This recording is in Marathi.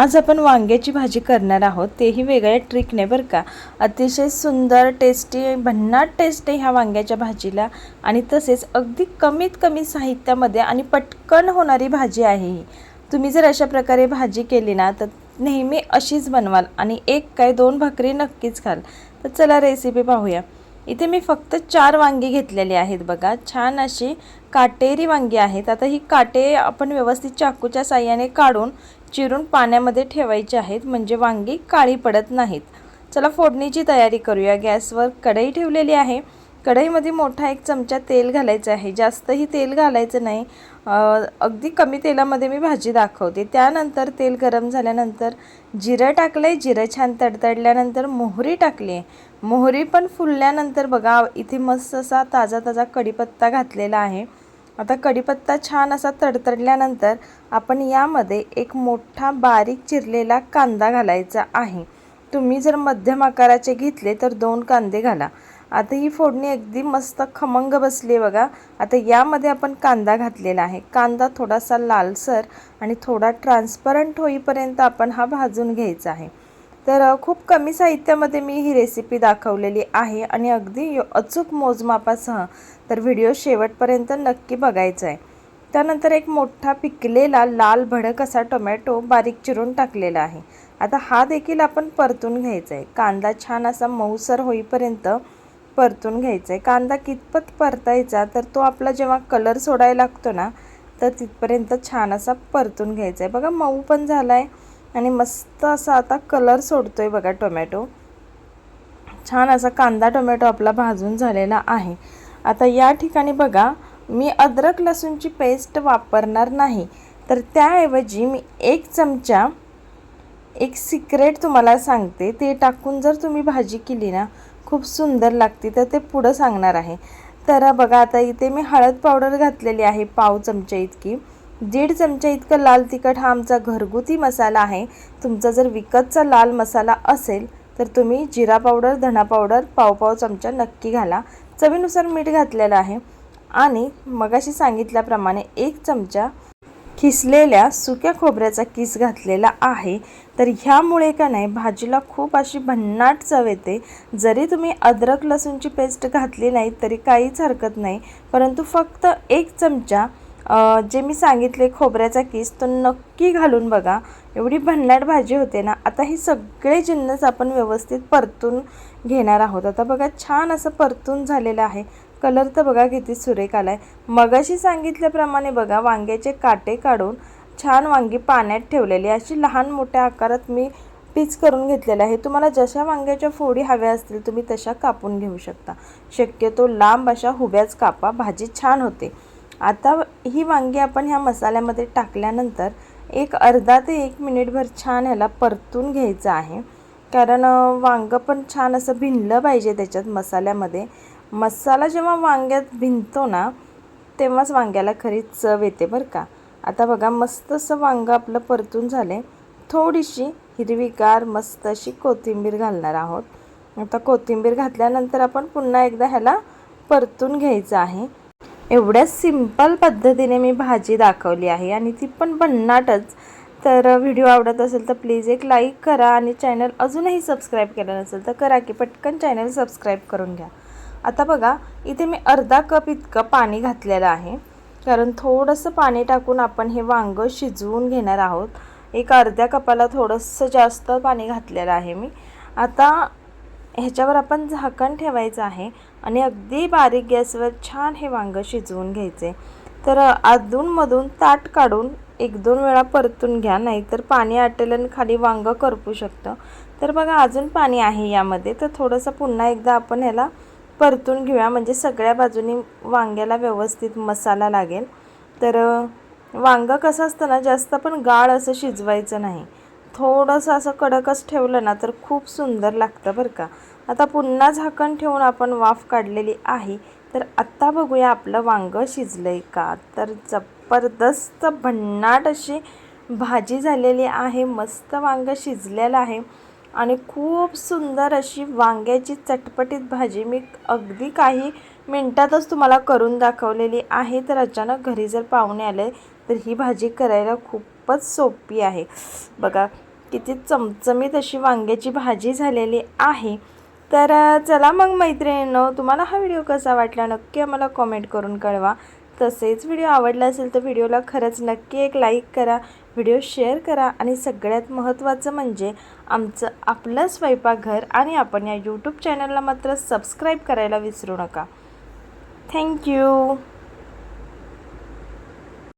आज आपण वांग्याची भाजी करणार आहोत. तेही वेगळ्या ट्रिकने बरं का. अतिशय सुंदर टेस्टी भन्नाट टेस्ट आहे ह्या वांग्याच्या भाजीला आणि तसेच अगदी कमीत कमी साहित्यामध्ये आणि पटकन होणारी भाजी आहे ही. तुम्ही जर अशा प्रकारे भाजी केली ना तर नेहमी अशीच बनवाल आणि एक काय दोन भाकरी नक्कीच खाल. तर चला रेसिपी पाहूया. इथे मी फक्त चार वांगी घेतलेली आहेत बघा. छान अशी काटेरी वांगी आहेत. आता ही काटे आपण व्यवस्थित चाकूच्या साह्याने काढून चिरून पाण्यामध्ये ठेवायचे आहेत म्हणजे वांगी काळी पडत नाहीत. चला फोडणीची तयारी करूया. गॅसवर कढई ठेवलेली आहे. कढईमध्ये मोठा एक चमचा तेल घालायचं आहे. जास्तही तेल घालायचं नाही. अगदी कमी तेलामध्ये मी भाजी दाखवते. त्यानंतर तेल गरम झाल्यानंतर जिरं टाकलं आहे जिरं छान तडतडल्यानंतर मोहरी टाकली आहे. मोहरी पण फुलल्यानंतर बघा इथे मस्त असा ताजा ताजा कढीपत्ता घातलेला आहे. आता कढीपत्ता छान असा तडतडल्यानंतर आपण यामध्ये एक मोठा बारीक चिरलेला कांदा घालायचा आहे. तुम्ही जर मध्यम आकाराचे घेतले तर दोन कांदे घाला. आता ही फोडणी अगदी मस्त खमंग बसली आहे बघा. आता यामध्ये आपण कांदा घातलेला आहे. कांदा थोडासा लालसर आणि थोडा ट्रान्सपरंट होईपर्यंत आपण हा भाजून घ्यायचा आहे. तर खूप कमी साहित्यामध्ये मी ही रेसिपी दाखवलेली आहे आणि अगदी अचूक मोजमापासह तर व्हिडिओ शेवटपर्यंत नक्की बघायचा आहे त्यानंतर एक मोठा पिकलेला लाल भडक असा टोमॅटो बारीक चिरून टाकलेला आहे. आता हा देखील आपण परतून घ्यायचा आहे कांदा छान असा मऊसर होईपर्यंत परतून घ्यायचा आहे कांदा कितपत परतायचा तर तो आपला जेव्हा कलर सोडायला लागतो ना तर तिथपर्यंत छान असा परतून घ्यायचा आहे बघा मऊ पण झाला आहे आणि मस्त असा आता कलर सोडतो आहे बघा टोमॅटो छान असा कांदा टोमॅटो आपला भाजून झालेला आहे. आता या ठिकाणी बघा मी अद्रक लसूणची पेस्ट वापरणार नाही. तर त्याऐवजी मी एक चमचा एक सिक्रेट तुम्हाला सांगते. ते टाकून जर तुम्ही भाजी केली ना खूप सुंदर लागते. तर ते पुढं सांगणार आहे. तर बघा आता इथे मी हळद पावडर घातलेली आहे पाव चमच्या इतकी. दीड चमचा इतकं लाल तिखट हा आमचा घरगुती मसाला आहे. तुमचा जर विकतचा लाल मसाला असेल तर तुम्ही जिरा पावडर धना पावडर पाव पाव चमचा नक्की घाला. चवीनुसार मीठ घातलेलं आहे. आणि मगाशी सांगितल्याप्रमाणे एक चमचा खिसलेल्या सुक्या खोबऱ्याचा किस घातलेला आहे. तर ह्यामुळे का नाही भाजीला खूप अशी भन्नाट चव येते. जरी तुम्ही अद्रक लसूणची पेस्ट घातली नाही तरी काहीच हरकत नाही. परंतु फक्त एक चमचा जे मी सांगितले खोबऱ्याचा किस तो नक्की घालून बघा. एवढी भन्नाट भाजी होते ना आता हे सगळे जिन्नस आपण व्यवस्थित परतून घेणार आहोत. आता बघा छान असं परतून झालेलं आहे. कलर तर बघा किती सुरेख आहे मगाशी सांगितल्याप्रमाणे बघा वांग्याचे काटे काढून छान वांगी पाण्यात ठेवलेली अशी लहान मोठ्या आकारात मी पीच करून घेतलेलं आहे. तुम्हाला जशा वांग्याच्या फोडी हव्या असतील तुम्ही तशा कापून घेऊ शकता. शक्यतो लांब अशा हुब्याच कापा. भाजी छान होते. आता ही वांगी आपण ह्या मसाल्यामध्ये टाकल्यानंतर एक अर्धा ते एक मिनिटभर छान ह्याला परतून घ्यायचं आहे. कारण वांगं पण छान असं भिनलं पाहिजे त्याच्यात मसाल्यामध्ये. मसाला जेव्हा वांग्यात भिनतो ना तेव्हाच वांग्याला खरी चव येते बरं का. आता बघा मस्त असं वांगं आपलं परतून झाले. थोडीशी हिरवीगार मस्त अशी कोथिंबीर घालणार आहोत. आता कोथिंबीर घातल्यानंतर आपण पुन्हा एकदा ह्याला परतून घ्यायचं आहे. एवढ्या सिंपल पद्धतीने मी भाजी दाखवली आहे आणि ती पण भन्नाटच. तर व्हिडिओ आवडत असेल तर प्लीज एक लाईक करा आणि चॅनल अजूनही सबस्क्राईब केलं नसेल तर करा की पटकन चॅनल सबस्क्राईब करून घ्या. आता बघा इथे मी अर्धा कप इतकं पाणी घातलेलं आहे. कारण थोडंसं पाणी टाकून आपण हे वांगं शिजवून घेणार आहोत. एक अर्ध्या कपाला थोडंसं जास्त पाणी घातलेलं आहे मी. आता ह्याच्यावर आपण झाकण ठेवायचं आहे आणि अगदी बारीक गॅसवर छान हे वांगं शिजवून घ्यायचे. तर अधूनमधून ताट काढून एक दोन वेळा परतून घ्या नाहीतर पाणी आटेल आणि खाली वांगं करपू शकतं. तर बघा अजून पाणी आहे यामध्ये. तर थोडंसं पुन्हा एकदा आपण ह्याला परतून घेऊया. म्हणजे सगळ्या बाजूनी वांग्याला व्यवस्थित मसाला लागेल. तर वांगं कसं असतं ना जास्त पण गाळ असं शिजवायचं नाही. थोडंसं असं कडकच ठेवलं ना तर खूप सुंदर लागतं बरं का. आता पुन्हा झाकण ठेवून आपण वाफ काढलेली आहे तर आत्ता बघूया आपलं वांगं शिजलं आहे का? तर जबरदस्त भन्नाट अशी भाजी झालेली आहे मस्त वांगं शिजलेलं आहे आणि खूप सुंदर अशी वांग्याची चटपटीत भाजी. मी अगदी काही मिनटातच तुम्हाला करून दाखवलेली आहे. तर अचानक घरी जर पाहुणे आले तर ही भाजी करायला खूपच सोपी आहे. बघा किती चमचमीत अशी वांग्याची भाजी झालेली आहे. तर चला मग मैत्रिणींनो तुम्हाला हा व्हिडिओ कसा वाटला नक्की आम्हाला कॉमेंट करून कळवा. तसेच व्हिडिओ आवडला असेल तर व्हिडिओला खरंच नक्की एक लाईक करा व्हिडिओ शेअर करा आणि सगळ्यात महत्त्वाचं म्हणजे आमचं आपलं स्वयंपाकघर आणि आपण या यूट्यूब चॅनलला मात्र सबस्क्राईब करायला विसरू नका. thank you.